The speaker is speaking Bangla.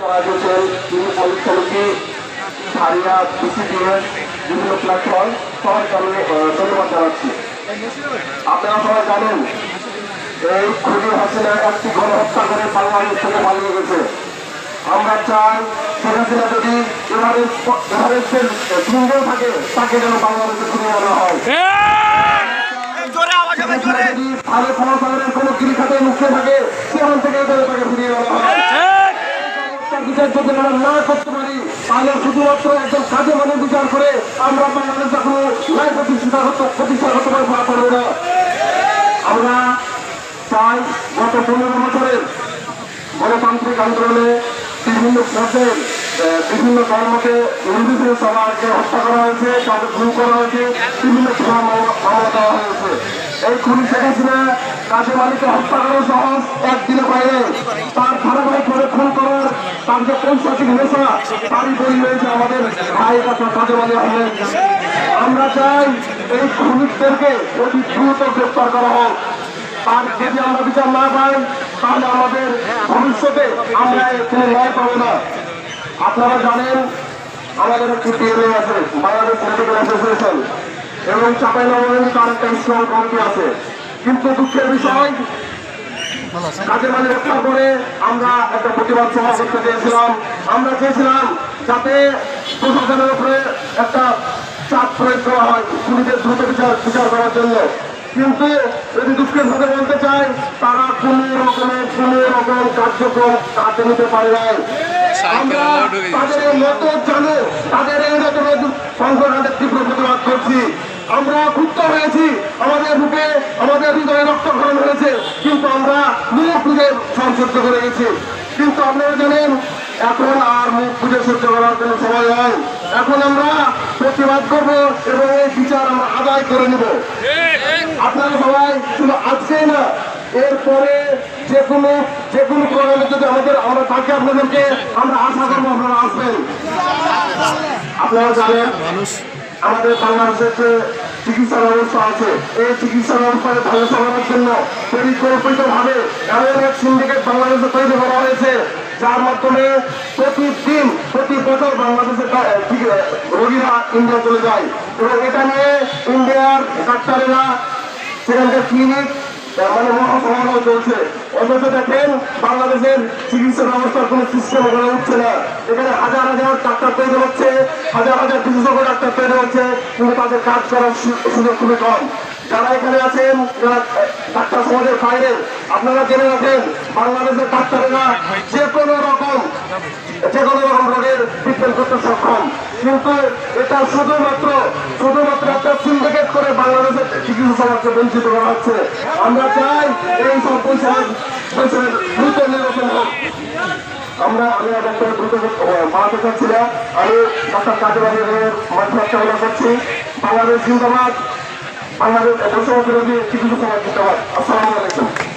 করা হয়েছেন তিনি সমিতি হারিয়া বিসিডিএস বিভিন্ন প্ল্যাটফর্ম আমি আহ, ধন্যবাদ জানাচ্ছি। আপনারা সবাই জানেন এই খুবই হাসিনা একটি গণহত্যা করে বাংলাদেশ থেকে পালিয়ে গেছে। আমরা চাই শেখ হাসিনা যদি এভারেস্ট এভারেস্টের সিঙ্গেল থাকে তাকে যেন বাংলাদেশে ফিরিয়ে আনা হয়। যদি ক্ষমতাদের কোনো গিরিখাতে মুখে থাকে সেখান থেকে যেন তাকে ফিরিয়ে আনা হয় তার বিচার না করতে পারি তাহলে শুধুমাত্র একজন কাজে মানে বিচার করে আমরা প্রতিষ্ঠা পারব না আমরা চাই গত পনেরো বছরের গণতান্ত্রিক আন্দোলনে বিভিন্ন পথের বিভিন্ন ধর্মকে নির্বিশেষ সবাইকে হত্যা করা হয়েছে তাদের খুন করা হয়েছে, বিভিন্ন মামলা দেওয়া হয়েছে। এই খুনি শেখ হাসিনা কাজে মালিককে হত্যা করা সহজ একদিনে বাইরে তার হয়েছে আমাদের ভাই কাছে কাজে মালিক আহমেদ আমরা চাই এই খুনিকদেরকে অতি দ্রুত গ্রেপ্তার করা হোক। তার যদি আমরা বিচার না পাই, তাহলে আমাদের ভবিষ্যতে আমরা এখানে ন্যায় পাবো না। আপনারা জানেন, আমাদের একটি পিএলএ আছে বাংলাদেশ এবং চাপাই নবগঞ্জ তার একটা কমিটি আছে। কিন্তু দুঃখের বিষয় কাজের মানে রক্ষা করে আমরা একটা প্রতিবাদ সভা করতে চেয়েছিলাম। আমরা চেয়েছিলাম যাতে প্রশাসনের উপরে একটা চাপ প্রয়োগ করা হয় খুনিদের দ্রুত বিচার বিচার করার জন্য। কিন্তু যদি দুঃখের সাথে বলতে চাই তারা কোনো রকমের কোনো রকম কার্যক্রম হাতে নিতে পারে নাই। আমরা তাদের মত জানো তাদের এই রকমের তীব্র প্রতিবাদ করছি। আমরা ক্ষুব্ধ হয়েছি। আমাদের বুকে আমাদের হৃদয়ে রক্তক্ষরণ হয়েছে। কিন্তু আমরা মুখ বুঝে সংসহ্য করে গেছি কিন্তু আপনারা জানেন এখন আর মুখ বুঝে সহ্য করার কোনো সময় নয় এখন আমরা প্রতিবাদ করব এবং এই বিচার আমরা আদায় করে নেব। আপনারা সবাই শুধু আজকেই না এরপরে যে কোনো যে কোনো প্রোগ্রামে যদি আমাদের আমরা থাকি আপনাদেরকে আমরা আশা করব আপনারা আসবেন। আপনারা জানেন আমাদের বাংলাদেশের চিকিৎসা ব্যবস্থা আছে। এই চিকিৎসা ব্যবস্থাকে ভালো চালানোর জন্য পরিকল্পিত ভাবে এমন এক সিন্ডিকেট বাংলাদেশে তৈরি করা হয়েছে। যার মাধ্যমে প্রতিদিন প্রতি বছর চিকি- রোগীরা ইন্ডিয়া চলে যায়। এবং এটা নিয়ে ইন্ডিয়ার ডাক্তারেরা সেখানকার ক্লিনিক মানে মহাসমারোহ চলছে। অথচ দেখেন, বাংলাদেশের চিকিৎসা ব্যবস্থার কোনো সিস্টেম গড়ে উঠছে না। এখানে হাজার হাজার ডাক্তার তৈরি হচ্ছে, হাজার হাজার বিশেষজ্ঞ ডাক্তার তৈরি হচ্ছে, কিন্তু তাদের কাজ করার সুযোগ খুবই কম। যারা এখানে আছেন, যারা ডাক্তার সমাজের বাইরে, আপনারা জেনে রাখেন বাংলাদেশের ডাক্তারেরা যে কোনো রকম, যে কোনো রকম রোগের ট্রিটমেন্ট করতে সক্ষম। কিন্তু এটা শুধুমাত্র শুধুমাত্র বঞ্চিত করা হচ্ছে। আমরা চাই এই সব আমরা আমি ডক্টর দ্রুত বাড়াতে চাচ্ছি না আমি ডক্টর করছি। বাংলাদেশ জিন্দাবাদ। বাংলাদেশ বৈষম্য বিরোধী চিকিৎসা সমাজ জিন্দাবাদ।